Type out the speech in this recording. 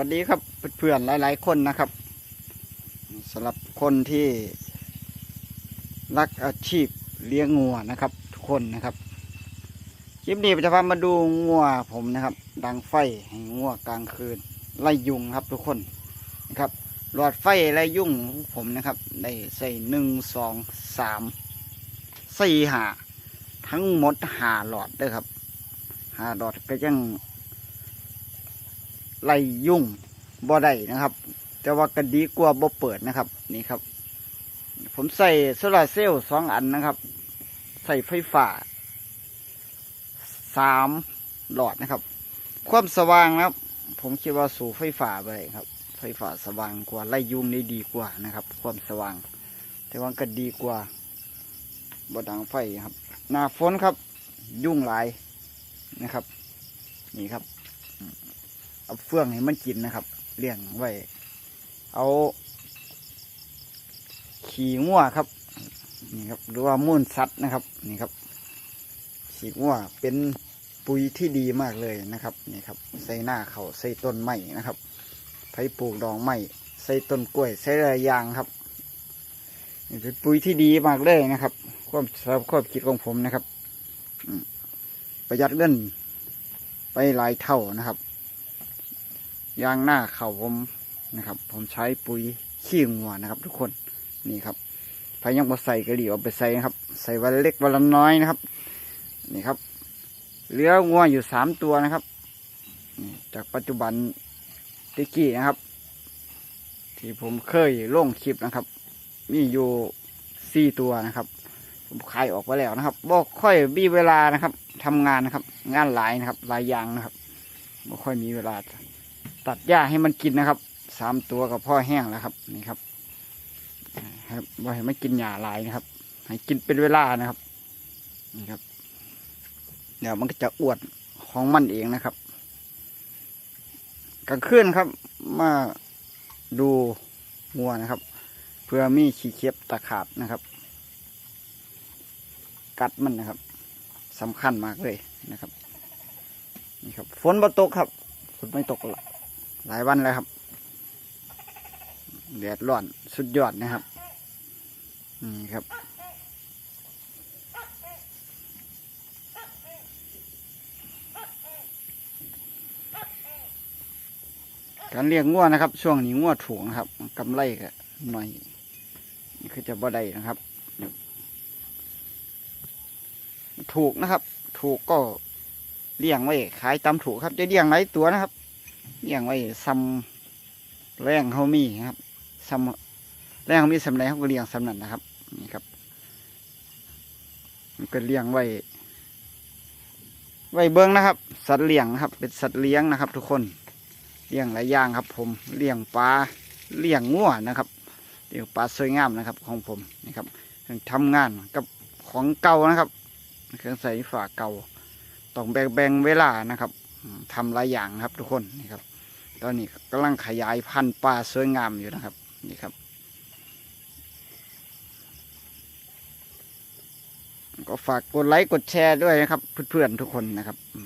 วัสดีครับเพื่อนๆหลาย ๆ คนนะครับสำหรับคนที่รักอาชีพเลี้ยงงัวนะครับ ทุกคนนะครับคลิปนี้จะพามาดูงัวผมนะครับ ดังไฟให้งัวกลางคืนไล่ยุงครับทุกคนนะครับ หลอดไฟไล่ยุงของผมนะครับ ได้ใส่หนึ่งสองสามสี่หาทั้งหมดหาหลอดเด้อครับหาหลอดก็ยัง ไล่ยุ่งบ่ได้นะครับ แต่ว่าก็ดีกว่าบ่เปิดนะครับ นี่ครับ ผมใส่โซลาเซลล์สองอันนะครับ ใส่ไฟฟ้าสามหลอดนะครับ ความสว่างนะครับ ผมคิดว่าสู่ไฟฟ้าไปครับ ไฟฟ้าสว่างกว่าไล่ยุ่งได้ดีกว่านะครับ ความสว่าง แต่ว่าก็ดีกว่าบ่ดังไฟครับ หน้าฝนครับ ยุ่งหลายนะครับ นี่ครับ เอาเฟื่องให้มันกินนะครับ เลี้ยงไว้ เอา ขี่งัวครับ นี่ครับ หรือว่ามูลสัตว์นะครับ นี่ครับ ขี่งัวเป็นปุ๋ยที่ดีมากเลยนะครับ นี่ครับ ใส่หน้าเขาใส่ต้นไม้นะครับไผปลูกดอกไม้ใส่ต้นกล้วย ใส่ระยางครับนี่เป็นปุ๋ยที่ดีมากเลยนะครับ ความสำหรับความคิดของผมนะครับประหยัดเงินไปหลายเท่านะครับ ยางหน้าเข่าผมนะครับ ผมใช้ปุ๋ยขี้งัวนะครับ ทุกคนนี่ครับพายังมาใส่กระดิ่เอาไปใส่นะครับ ใส่วันเล็กวันละน้อยนะครับ นี่ครับเหลืองัวอยู่สามตัวนะครับนี่จากปัจจุบันติกี้นะครับ ที่ผมเคยลงคลิปนะครับ มีอยู่สี่ตัวนะครับ ผมขายออกไปแล้วนะครับบ่ค่อยมีเวลานะครับทำงานนะครับ งานหลายนะครับหลายอย่างนะครับบ่ค่อยมีเวลา ตัดหญ้าให้มันกินนะครับสามตัวกับพ่อแห้งแล้วครับนี่ครับครับว่าให้มันกินหญ้าลายนะครับ ให้กินเป็นเวลานะครับนี่ครับ เดี๋ยวมันก็จะอวดของมันเองนะครับกลางคืนครับมาดูงัวนะครับ เพื่อมีขี้เข็บตะขาบนะครับ กัดมันนะครับสำคัญมากเลยนะครับนี่ครับฝนบ่ตกครับฝนไม่ตกหรอก หลายวันแล้วครับแดดร้อนสุดยอดนะครับนี่ครับ การเลี้ยงงัวนะครับ ช่วงนี้งัวถูกนะครับกำไรก็หน่อยนี่คือจะบ่ได้นะครับ ถูกนะครับ ถูกก็เลี้ยงไว้ขายตามถูกครับ จะเลี้ยงหลายตัวนะครับ เลี้ยงไว้ซ้ำแรงเขามีครับซ้ำแรงเขามีสำไรเขาก็เลี้ยงสำนันนะครับนี่ครับมันก็เลี้ยงไว้ ไว้เบิ้องนะครับ สัตว์เลี้ยงครับ เป็นสัตว์เลี้ยงนะครับ ทุกคนเลี้ยงหลายอย่างครับ ผมเลี้ยงปลาเลี้ยงงัวนะครับเลี้ยงปลาสวยงามนะครับ ของผมนี่ครับทำงานกับของเก่านะครับ เครื่องใส่ฝาเก่าต้องแบ่งแบ่งเวลานะครับทำหลายอย่างครับทุกคนนี่ครับ ตอนนี้กำลังขยายพันธุ์ปลาสวยงามอยู่นะครับ นี่ครับ ก็ฝากกดไลค์กดแชร์ด้วยนะครับ เพื่อนๆทุกคนนะครับอืมนี่ครับ